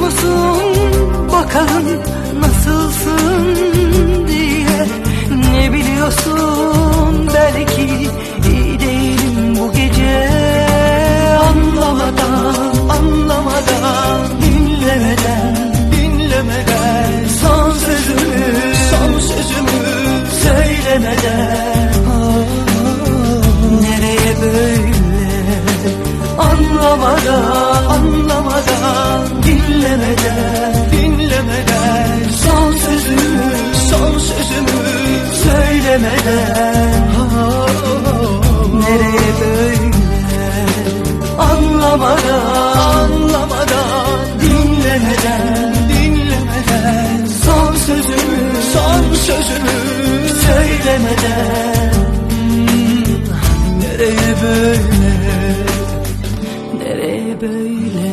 musun bakalım nasılsın diye. Ne biliyorsun belki iyi değilim bu gece. Anlamadan, anlamadan, dinlemeden, dinlemeden. Son sözümü, son sözümü söylemeden. Nereye böyle? Anlamadan, anlamadan. demeden Nereye böyle? Anlamadan Anlamadan dinlemeden Dinlemeden. Son sözümü Son sözümü söylemeden. Nereye böyle? Nereye böyle?